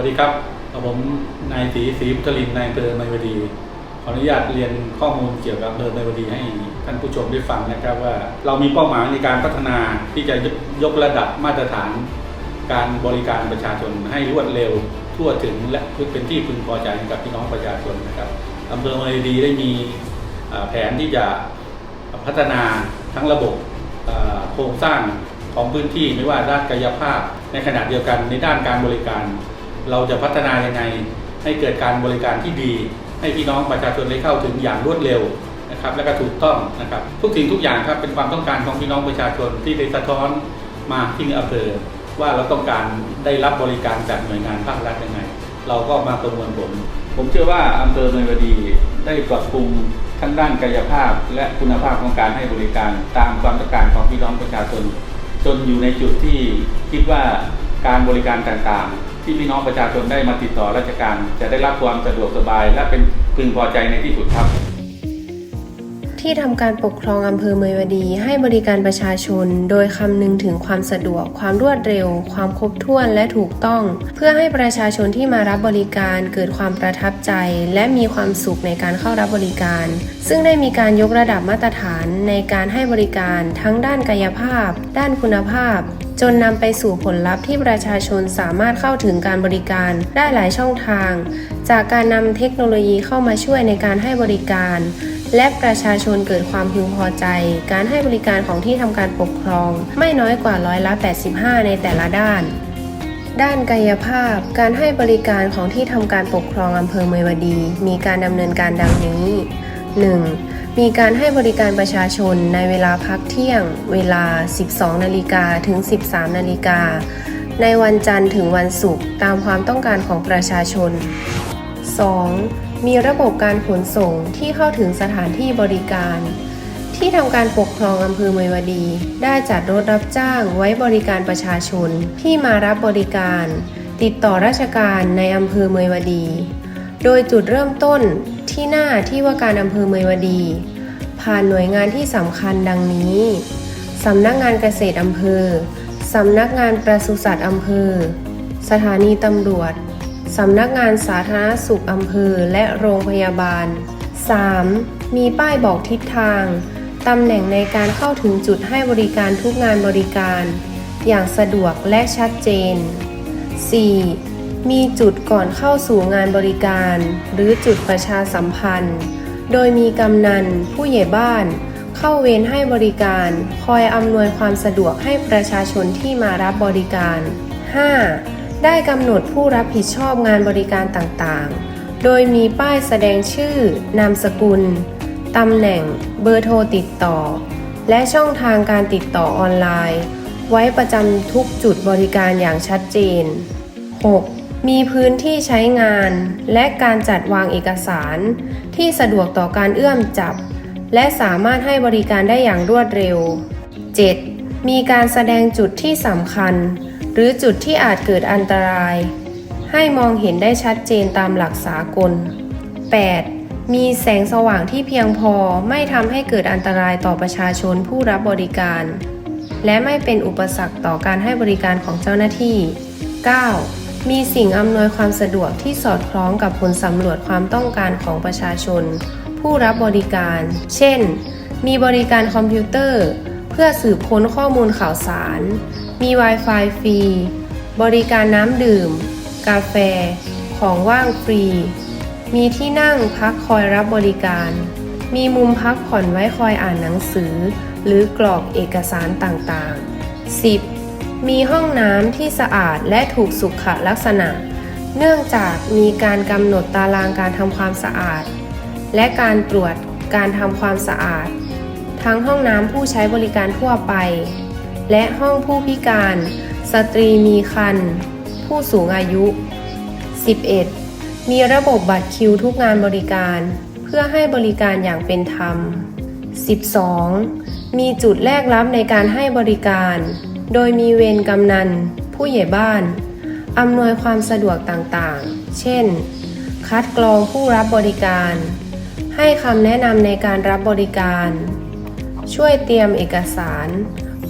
วัสดีครับผมนายศรีศรีพุทธลินนายอำเภอไมวดี ขออนุญาตเรียนข้อมูลเกี่ยวกับอำเภอไมวดีให้ท่านผู้ชมได้ฟังนะครับว่า เรามีเป้าหมายในการพัฒนาที่จะยกระดับมาตรฐาน การบริการประชาชนให้รวดเร็วทั่วถึงและเป็นที่พึงพอใจกับพี่น้องประชาชนนะครับอำเภอไมวดีได้มีแผนที่จะพัฒนาทั้งระบบโครงสร้างของพื้นที่ไม่ว่าด้านกายภาพ ในขณะเดียวกันในด้านการบริการ เราจะพัฒนายังไงให้เกิดการบริการที่ดี ให้พี่น้องประชาชนได้เข้าถึงอย่างรวดเร็วนะครับและก็ถูกต้องนะครับทุกสิ่งทุกอย่างครับเป็นความต้องการของพี่น้องประชาชนที่ได้สะท้อนมาที่อำเภอว่าเราต้องการได้รับบริการจากหน่วยงานภาครัฐยังไง เราก็มาประมวลผล ผมเชื่อว่าอำเภอเมืองวดีได้ปรับปรุงทั้งด้านกายภาพ และคุณภาพของการให้บริการตามความต้องการของพี่น้องประชาชน จนอยู่ในจุดที่คิดว่าการบริการต่างๆ ที่พี่น้องประชาชนได้มาติดต่อราชการ จะได้รับความสะดวกสบาย และเป็นพึงพอใจในที่สุดครับ ที่ทำการปกครองอำเภอเมยวดี ให้บริการประชาชน โดยคำนึงถึงความสะดวก ความรวดเร็ว ความครบถ้วนและถูกต้อง เพื่อให้ประชาชนที่มารับบริการเกิดความประทับใจ และมีความสุขในการเข้ารับบริการ ซึ่งได้มีการยกระดับมาตรฐานในการให้บริการทั้งด้านกายภาพ ด้านคุณภาพ จนนำไปสู่ผลลัพธ์ที่ประชาชนสามารถเข้าถึงการบริการได้หลายช่องทาง จากการนำเทคโนโลยีเข้ามาช่วยในการให้บริการ และประชาชนเกิดความพึงพอใจ การให้บริการของที่ทำการปกครอง ไม่น้อยกว่าร้อยละ85 ในแต่ละด้านด้านกายภาพ การให้บริการของที่ทำการปกครองอำเภอเมยวดี มีการดำเนินการดังนี้ 1. มีการให้บริการประชาชนในเวลาพักเที่ยง เวลา 12 นาฬิกาถึง 13 นาฬิกา ในวันจันทร์ถึงวันศุกร์ตามความต้องการของประชาชน 2. มีระบบการขนส่งที่เข้าถึงสถานที่บริการ ที่ทำการปกครองอำเภอเมยวดี ได้จัดรถรับจ้างไว้บริการประชาชนที่มารับบริการ ติดต่อราชการในอำเภอเมยวดี โดยจุดเริ่มต้นที่หน้าที่ว่าการอำเภอเมยวดี ผ่านหน่วยงานที่สำคัญดังนี้สำนักงานเกษตรอำเภอ สำนักงานปศุสัตว์อำเภอ สถานีตำรวจ สำนักงานสาธารณสุขอำเภอและโรงพยาบาล 3. มีป้ายบอกทิศทาง ตำแหน่งในการเข้าถึงจุดให้บริการทุกงานบริการ อย่างสะดวกและชัดเจน 4. มีจุดก่อนเข้าสู่งานบริการ หรือจุดประชาสัมพันธ์ โดยมีกำนัน ผู้ใหญ่บ้าน เข้าเวรให้บริการ คอยอำนวยความสะดวกให้ประชาชนที่มารับบริการ 5. ได้กำหนดผู้รับผิดชอบงานบริการต่างๆ โดยมีป้ายแสดงชื่อ นามสกุล ตำแหน่ง เบอร์โทรติดต่อ และช่องทางการติดต่อออนไลน์ ไว้ประจำทุกจุดบริการอย่างชัดเจน 6. มีพื้นที่ใช้งาน และการจัดวางเอกสาร ที่สะดวกต่อการเอื้อมจับ และสามารถให้บริการได้อย่างรวดเร็ว 7. มีการแสดงจุดที่สำคัญ หรือจุดที่อาจเกิดอันตราย ให้มองเห็นได้ชัดเจนตามหลักสากล 8. มีแสงสว่างที่เพียงพอไม่ทำให้เกิดอันตรายต่อประชาชนผู้รับบริการ และไม่เป็นอุปสรรคต่อการให้บริการของเจ้าหน้าที่ 9. มีสิ่งอำนวยความสะดวกที่สอดคล้องกับผลสำรวจความต้องการของประชาชน ผู้รับบริการ เช่น มีบริการคอมพิวเตอร์ เพื่อสืบค้นข้อมูลข่าวสาร มี Wi-Fi ฟรี บริการน้ำดื่ม กาแฟ ของว่างฟรี มีที่นั่งพักคอยรับบริการ มีมุมพักผ่อนไว้คอยอ่านหนังสือ หรือกรอกเอกสารต่างๆ 10. มีห้องน้ำที่สะอาดและถูกสุขลักษณะ เนื่องจากมีการกำหนดตารางการทำความสะอาด และการตรวจการทำความสะอาด ทั้งห้องน้ำผู้ใช้บริการทั่วไป และห้องผู้พิการ สตรีมีครรภ์ผู้สูงอายุ 11. มีระบบบัตรคิวทุกงานบริการ เพื่อให้บริการอย่างเป็นธรรม 12. มีจุดแลกรับในการให้บริการ โดยมีเวรกำนัน ผู้ใหญ่บ้าน อำนวยความสะดวกต่างๆ เช่น คัดกรองผู้รับบริการ ให้คำแนะนำในการรับบริการ ช่วยเตรียมเอกสาร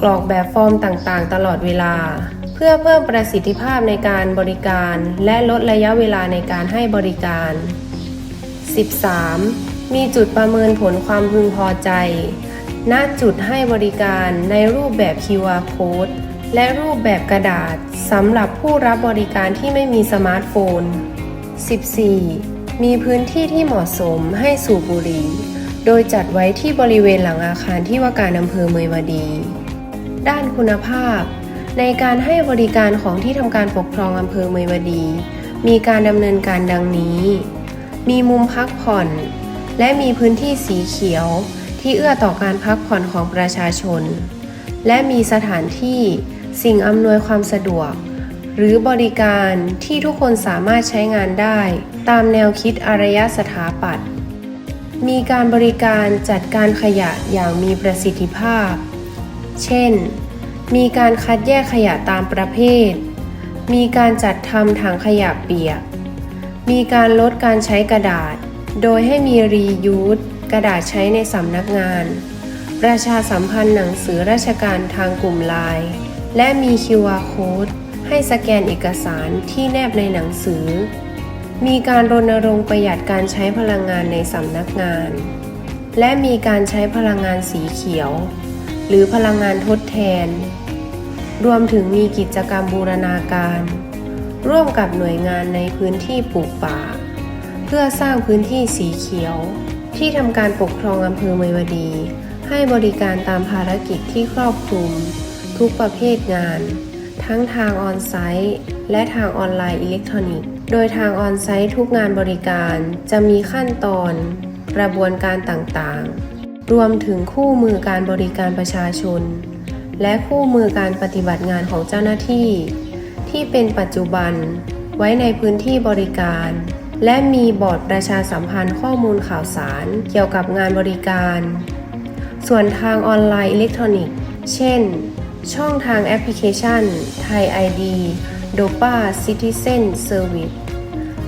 กรอกแบบฟอร์มต่างๆ ตลอดเวลา เพื่อเพิ่มประสิทธิภาพในการบริการ และลดระยะเวลาในการให้บริการ 13. มีจุดประเมินผลความพึงพอใจ ณจุดให้บริการในรูปแบบ QR Code และรูปแบบกระดาษสำหรับผู้รับบริการที่ไม่มีสมาร์ทโฟน 14. มีพื้นที่ที่เหมาะสมให้สูบบุหรี่ โดยจัดไว้ที่บริเวณหลังอาคารที่ว่าการอำเภอเมยวดี ด้านคุณภาพ ในการให้บริการของที่ทำการปกครองอำเภอเมยวดี มีการดำเนินการดังนี้ มีมุมพักผ่อน และมีพื้นที่สีเขียว ที่เอื้อต่อการพักผ่อนของประชาชน และมีสถานที่สิ่งอำนวยความสะดวก หรือบริการที่ทุกคนสามารถใช้งานได้ ตามแนวคิดอารยสถาปัตย์มีการบริการจัดการขยะอย่างมีประสิทธิภาพ เช่น มีการคัดแยกขยะตามประเภท มีการจัดทำถังขยะเปียก มีการลดการใช้กระดาษ โดยให้มีรียูส กระดาษใช้ในสำนักงาน ประชาสัมพันธ์หนังสือราชการทางกลุ่มไลน์และมี QR Code ให้สแกนเอกสารที่แนบในหนังสือ มีการรณรงค์ประหยัดการใช้พลังงานในสำนักงาน และมีการใช้พลังงานสีเขียว หรือพลังงานทดแทน รวมถึงมีกิจกรรมบูรณาการ ร่วมกับหน่วยงานในพื้นที่ปลูกป่า เพื่อสร้างพื้นที่สีเขียว ที่ทำการปกครองอำเภอเมยวดี ให้บริการตามภารกิจที่ครอบคลุม ทุกประเภทงาน ทั้งทางออนไซต์และทางออนไลน์อิเล็กทรอนิกส์ โดยทางออนไซต์ทุกงานบริการจะมีขั้นตอน กระบวนการต่างๆ รวมถึงคู่มือการบริการประชาชน และคู่มือการปฏิบัติงานของเจ้าหน้าที่ ที่เป็นปัจจุบันไว้ในพื้นที่บริการ และมีบอร์ดประชาสัมพันธ์ข้อมูลข่าวสาร เกี่ยวกับงานบริการ ส่วนทางออนไลน์อิเล็กทรอนิกส์ เช่น ช่องทางแอปพลิเคชัน ไทย ID DOPA Citizen Service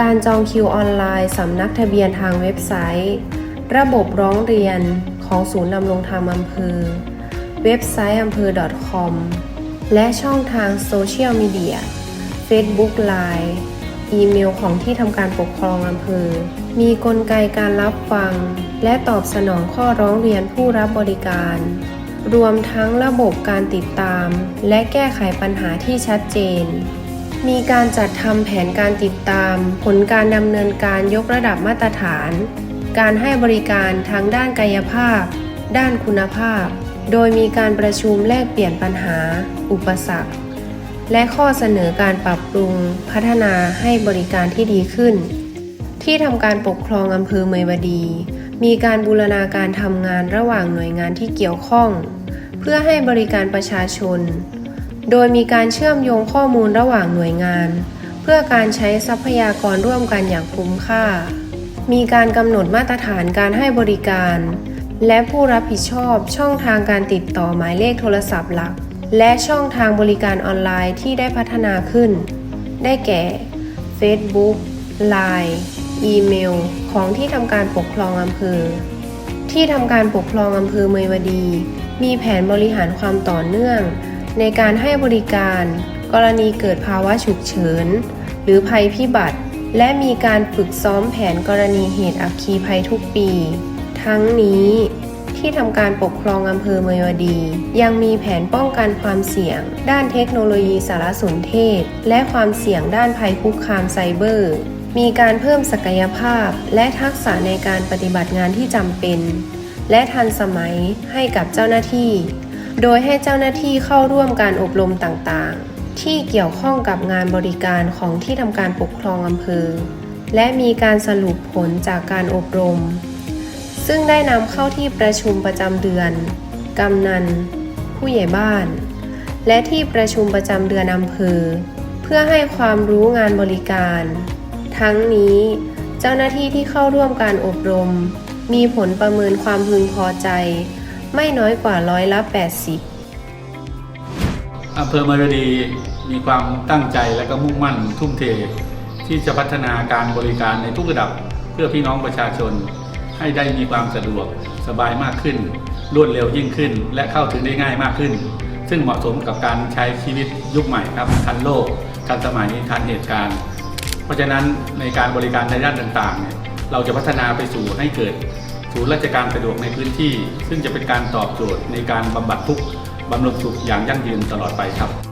การจองคิวออนไลน์สำนักทะเบียนทางเว็บไซต์ ระบบร้องเรียนของศูนย์ดำรงธรรมอำเภอ เว็บไซต์อำเภอ .com และช่องทางโซเชียลมีเดีย Facebook Line อีเมลของที่ทำการปกครองอำเภอ มีกลไกการรับฟัง และตอบสนองข้อร้องเรียนผู้รับบริการ รวมทั้งระบบการติดตาม และแก้ไขปัญหาที่ชัดเจน มีการจัดทำแผนการติดตาม ผลการดำเนินการยกระดับมาตรฐาน การให้บริการทั้งด้านกายภาพ ด้านคุณภาพ โดยมีการประชุมแลกเปลี่ยนปัญหา อุปสรรค และข้อเสนอการปรับปรุงพัฒนาให้บริการที่ดีขึ้น ที่ทำการปกครองอำเภอเมยวดี มีการบูรณาการทำงานระหว่างหน่วยงานที่เกี่ยวข้อง เพื่อให้บริการประชาชน โดยมีการเชื่อมโยงข้อมูลระหว่างหน่วยงาน เพื่อการใช้ทรัพยากรร่วมกันอย่างคุ้มค่า มีการกำหนดมาตรฐานการให้บริการ และผู้รับผิดชอบช่องทางการติดต่อหมายเลขโทรศัพท์หลัก และช่องทางบริการออนไลน์ที่ได้พัฒนาขึ้น ได้แก่ Facebook Line อีเมล ของที่ทำการปกครองอำเภอ ที่ทำการปกครองอำเภอเมยวดี มีแผนบริหารความต่อเนื่อง ในการให้บริการ กรณีเกิดภาวะฉุกเฉิน หรือภัยพิบัติ และมีการฝึกซ้อมแผนกรณีเหตุอัคคีภัยทุกปี ทั้งนี้ ที่ทำการปกครองอำเภอเมยวดี ยังมีแผนป้องกันความเสี่ยง ด้านเทคโนโลยีสารสนเทศ และความเสี่ยงด้านภัยคุกคามไซเบอร์ มีการเพิ่มศักยภาพ และทักษะในการปฏิบัติงานที่จำเป็น และทันสมัยให้กับเจ้าหน้าที่ โดยให้เจ้าหน้าที่เข้าร่วมการอบรมต่างๆ ที่เกี่ยวข้องกับงานบริการของที่ทำการปกครองอำเภอและมีการสรุปผลจากการอบรม ซึ่งได้นำเข้าที่ประชุมประจำเดือน กำนัน ผู้ใหญ่บ้าน และที่ประชุมประจำเดือนอำเภอ เพื่อให้ความรู้งานบริการ ทั้งนี้เจ้าหน้าที่ที่เข้าร่วมการอบรม มีผลประเมินความพึงพอใจ ไม่น้อยกว่าร้อยละ 80อำเภอเมรดีมีความตั้งใจและก็มุ่งมั่นทุ่มเท ที่จะพัฒนาการบริการในทุกระดับเพื่อพี่น้องประชาชน ให้ได้มีความสะดวกสบายมากขึ้น รวดเร็วยิ่งขึ้น และเข้าถึงได้ง่ายมากขึ้น ซึ่งเหมาะสมกับการใช้ชีวิตยุคใหม่ครับทันโลกทันสมัยทันเหตุการณ์ เพราะฉะนั้นในการบริการในด้านต่างๆเนี่ยเราจะพัฒนาไปสู่ให้เกิดศูนย์ราชการสะดวกในพื้นที่ ซึ่งจะเป็นการตอบโจทย์ในการบำบัดทุกข์บำรุงสุขอย่างยั่งยืนตลอดไปครับ